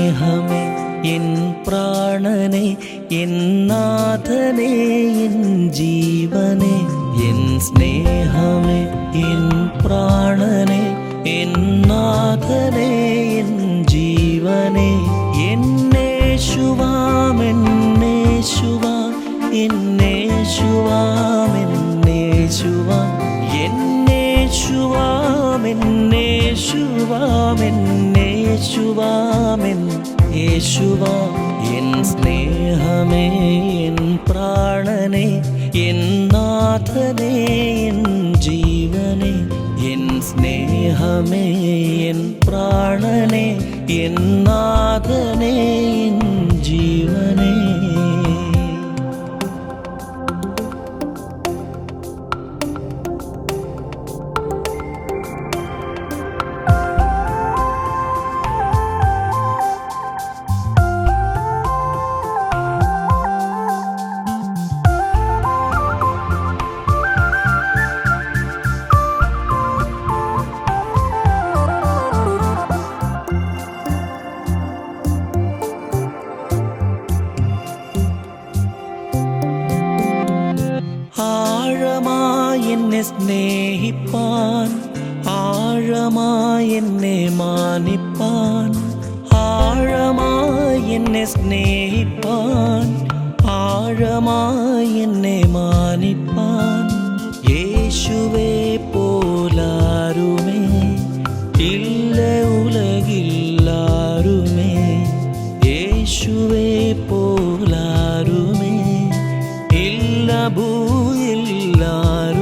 സ്നേഹമേ എൻ പ്രാണനെ എൻ നാഥനെ എൻ ജീവനെ എൻ സ്നേഹമേ എൻ പ്രാണനെ എൻ നാഥനെ എൻ ജീവനെ എന്നേശുവാമെന്നേശുവാ എന്നേശുവാമെന്നേശുവാ എന്നേശുവാമെന്നേശുവാ എൻ യേശുവാം എൻ സ്നേഹമേ എൻ പ്രാണനെ എൻ നാഥനെ എൻ ജീവനെ എൻ സ്നേഹമേ എൻ പ്രാണനെ എൻ നാഥനെ എൻ ജീവനേ. എന്നെ സ്നേഹിപ്പാൻ ആഴമായി എന്നെ മാനിപ്പാൻ ആഴമായി എന്നെ സ്നേഹിപ്പാൻ ആഴമായി എന്നെ മാനിപ്പാൻ യേശുവേ പോലാരുമേ ഇല്ല ഉലകില്ലാരുമേ യേശുവേ പോലാരുമേ ഇല്ല ഭൂയില്ലാരുമേ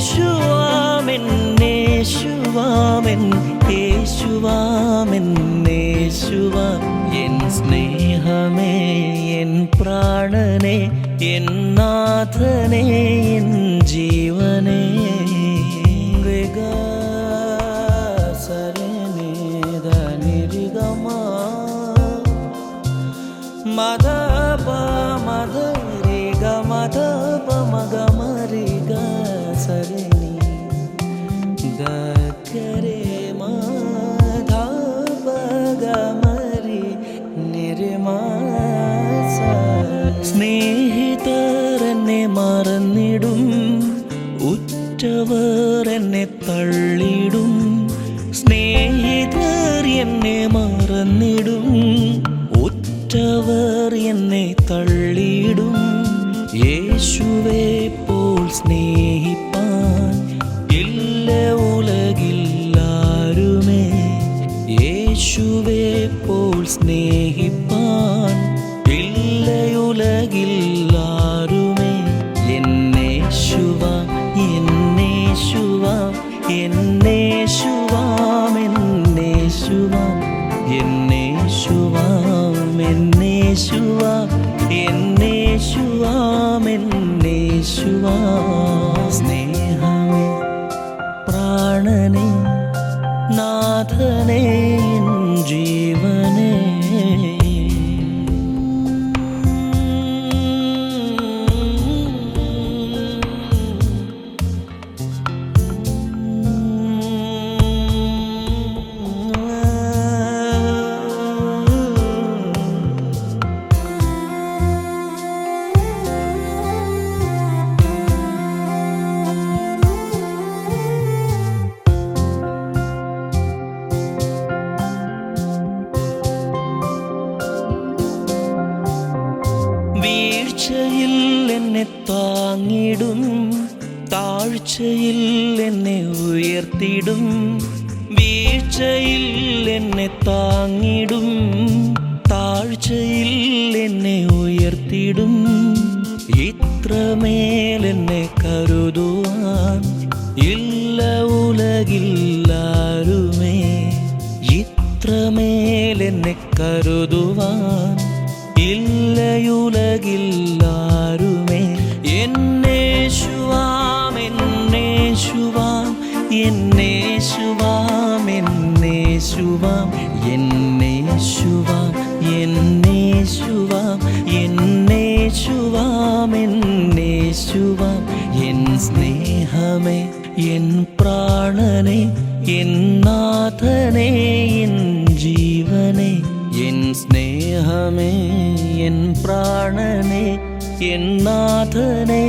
എന്നേശുവാം യേശുവാമൻ യേശുവാമൻ യേശുവ എൻ സ്നേഹമേ എൻ പ്രാണനെ എൻ നാഥനെ എൻ ജീവനേ മദ പ മദ രിഗ മദ പ മഗ करे സ്നേഹിതരെന്നെ മറന്നിടും ഉറ്റവർ എന്നെ തള്ളിടും। സ്നേഹിതർ എന്നെ മാ ഉലകില്ലാരുമേ? എന്നേശുവ എന്നേശുവ എന്നേശുവാം എന്നേശുവാം എന്നേശുവാം എന്നേശുവാം എന്നേശുവാം എന്നേശുവാം സ്നേഹമേ പ്രാണനെ നാഥനേ ജീവ വീഴ്ചയിൽ എന്നെ താങ്ങിടും താഴ്ചയിൽ എന്നെ ഉയർത്തിടും വീഴ്ചയിൽ എന്നെ താങ്ങിടും താഴ്ചയിൽ എന്നെ ഉയർത്തിടും. ഇത്രമേൽ എന്നെ കരുതുവാൻ ഇല്ല ഉലകില്ലാരുമേ ഇത്രമേൽ എന്നെ കരുതുവാൻ தெய்வமே என் பிராணனே என் நாதனே என் ஜீவனே என் ஸ்நேகமே என் பிராணனே என் நாதனே.